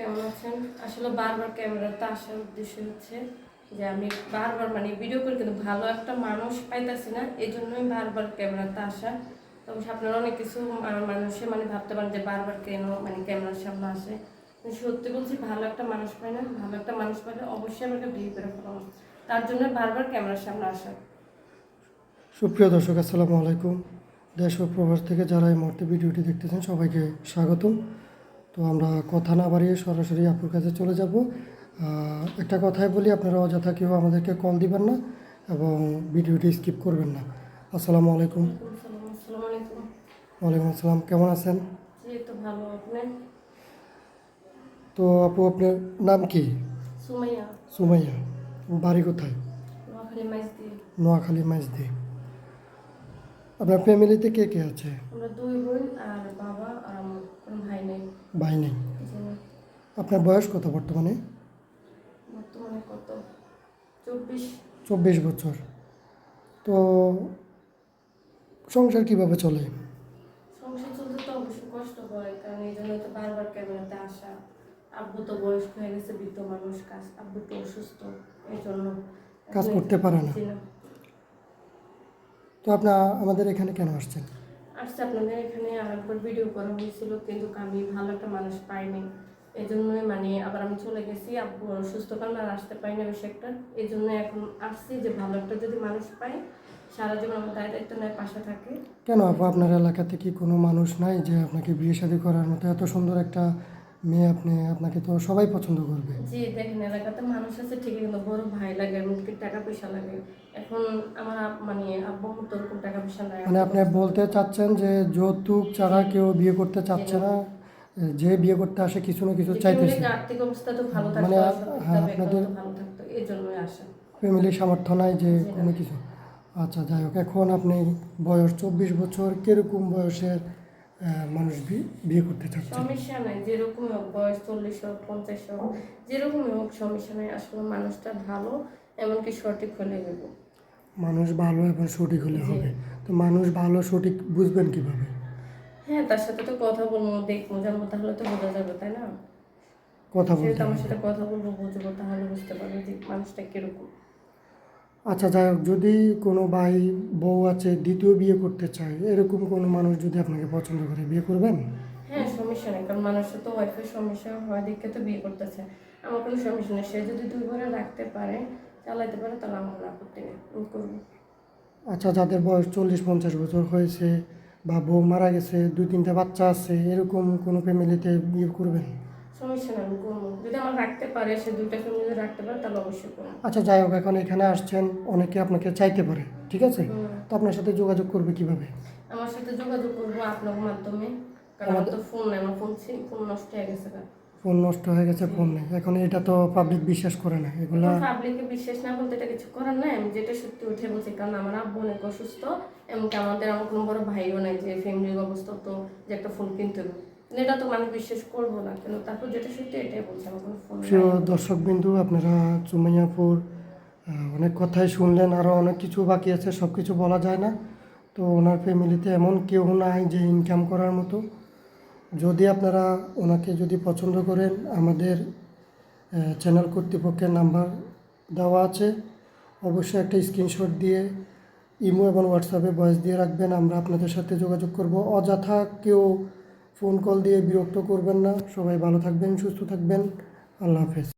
কেমন আছেন? আসলে বারবার ক্যামেরাতে আসার উদ্দেশ্য হচ্ছে যে আমি বারবার মানে ভিডিও করে কিন্তু ভালো একটা মানুষ পাইতেছি না এই জন্যই বারবার ক্যামেরাতে আসা। তবে আপনারা অনেক কিছু মানুষে মানে ভাবতে পারেন যে বারবার কেন মানে ক্যামেরার সামনে আসে। সত্যি বলছি, ভালো একটা মানুষ পাই না, ভালো একটা মানুষ পাইলে অবশ্যই আমাকে বিয়ে করে ফেলাম তার জন্য বারবার ক্যামেরার সামনে আসা। সুপ্রিয় দর্শক, আসসালামু আলাইকুম। দেশ ও প্রবাস থেকে যারা এই মুহূর্তে ভিডিওটি দেখতেছেন, সবাইকে স্বাগতম। তো আমরা কথা না বাড়িয়ে সরাসরি আপুর কাছে চলে যাব। একটা কথাই বলি আপনারা অযথা কেউ আমাদেরকে কল দিবেন না এবং ভিডিওটি স্কিপ করবেন না। আসসালামু আলাইকুম। ওয়ালাইকুম আসসালাম কেমন আছেন? তো আপু আপনার নাম কি? সুমাইয়া। সুমাইয়া বাড়ি কোথায়? নোয়াখালী মাইজ দিয়ে নোয়াখালী মাইজদি। আপনার ফ্যামিলিতে কে কে আছে? আমরা দুই বোন আর বাবা আর আমার কোনো ভাই নেই। ভাই নেই। আপনার বয়স কত বর্তমানে? বর্তমানে কত? চব্বিশ। চব্বিশ বছর। তো সংসার কীভাবে চলে? সংসার চলতে তো কষ্ট হয় কারণ এই জন্য তো বারবার ক্যামেরাতে আসা। আব্বু তো বয়স্ক হয়ে গেছে বৃদ্ধ মানুষ কাজ আব্বু তো অসুস্থ এই জন্য কাজ করতে পারে না। তো আপনার আমাদের এখানে কেন আসছেন? আসছে আপনাদের এখানে আরেকবার ভিডিও করা হয়েছিল কিন্তু আমি ভালো একটা মানুষ পাইনি। এই জন্যই মানে আবার আমি চলে গেছি আব্বু অসুস্থ কারণে আর আসতে পারিনি বেশি একটা এই জন্য এখন আসছি যে ভালো একটা যদি মানুষ পাই সারা জীবন আমার দায় দায়িত্ব নেয় পাশে থাকে। কেন আপু আপনার এলাকাতে কি কোনো মানুষ নাই যে আপনাকে বিয়ে শাদী করার মতো? এত সুন্দর একটা মেয়ে আপনি আপনাকে তো সবাই পছন্দ করবে। জি দেখেন এলাকাতে মানুষ আছে ঠিকই কিন্তু বড় ভাই লাগে এমনকি টাকা পয়সা লাগে। এখন আমার মানে আব্বু তো টাকা পয়সা নাই। মানে আপনি বলতে চাচ্ছেন যে যৌতুক ছাড়া কেউ বিয়ে করতে চাচ্ছে না? যে বিয়ে করতে আসে কিছু না কিছু চাইতেছে। আর্থিক অবস্থা তো ভালো মানে থাকতো অসুবিধা হ্যাঁ, আপনাদের- ভালো থাকতো এই জন্যই আসা। ফ্যামিলির সামর্থ্য নাই যে কোনো কিছু। আচ্ছা যাই হোক এখন আপনি বয়স চব্বিশ বছর কীরকম বয়সের? মানুষ বিয়ে করতে চাচ্ছেন সমস্যা নাই যেরকম হোক বয়স চল্লিশ হোক পঞ্চাশ হোক যেরকমই হোক সমস্যা নাই আসলে মানুষটা ভালো এমনকি সঠিক হলে দেবো মানুষ ভালো এবং সঠিক হলে হবে। তো মানুষ ভালো সঠিক বুঝবেন কীভাবে? হ্যাঁ তার সাথে তো কথা বলব দেখব জানব তাহলে তো বোঝা যাবে তাই না? কথা বলতে আমার সাথে কথা বলব বুঝব তাহলে বুঝতে পারব যে মানুষটা কীরকম। আচ্ছা যাই হোক যদি কোনো ভাই বউ আছে দ্বিতীয় বিয়ে করতে চায় এরকম কোনো মানুষ যদি আপনাকে পছন্দ করে বিয়ে করবেন? হ্যাঁ সমস্যা নেই কারণ মানুষের তো ওয়াইফের সমস্যা হয় দেখে তো বিয়ে করতেছে আমার কোনো সমস্যা নেই সে যদি দুই ঘরে রাখতে পারে চালাইতে পারে তাহলে আমার আপত্তি নেই করব। আচ্ছা যাদের বয়স চল্লিশ পঞ্চাশ বছর হয়েছে বা বউ মারা গেছে দুই তিনটা বাচ্চা আছে এরকম কোনো ফ্যামিলিতে বিয়ে করবেন? সমস্যা আমি করব। যদি আমার রাখতে পারে সে দুইটা ফ্যামিলি যদি রাখতে পারে তাহলে অবশ্যই করব। আচ্ছা যাই হোক এখন এখানে আসছেন অনেকে আপনাকে চাইতে পারে ঠিক আছে? তো আপনার সাথে যোগাযোগ করবে কীভাবে? আমার সাথে যোগাযোগ করব আপনার মাধ্যমে কারণ আমার তো ফোন নেই আমার ফোন ফোন নষ্ট হয়ে গেছে ফোন নষ্ট হয়ে গেছে ফোন নেই। এখন এটা তো পাবলিক বিশ্বাস করে না এগুলা পাবলিকে বিশ্বাস না বলতে এটা কিছু করার নাই আমি যেটা সত্যি উঠে বলছি কারণ আমার আব্বু অনেক অসুস্থ এমনকি আমাদের আমার কোনো বড় ভাইও নাই যে ফ্যামিলির অবস্থা তো যে একটা ফোন কিনতে হবে। কিন্তু এটা তো মানুষ বিশ্বাস করব না কিন্তু তারপর যেটা সত্যি এটাই বলছে আমার কোনো ফোন প্রিয় দর্শক বিন্দু আপনারা চুমাইয়াপুর অনেক কথাই শুনলেন আরও অনেক কিছু বাকি আছে সব কিছু বলা যায় না। তো ওনার ফ্যামিলিতে এমন কেউ নাই যে ইনকাম করার মতো। যদি আপনারা ওনাকে যদি পছন্দ করেন আমাদের চ্যানেল কর্তৃপক্ষের নাম্বার দেওয়া আছে। অবশ্যই একটা স্ক্রিনশট দিয়ে ইমো এবং হোয়াটসঅ্যাপে ভয়েস দিয়ে রাখবেন আমরা আপনাদের সাথে যোগাযোগ করব। অযথা কেউ ফোন কল দিয়ে বিরক্ত করবেন না। সবাই ভালো থাকবেন সুস্থ থাকবেন। আল্লাহ হাফেজ।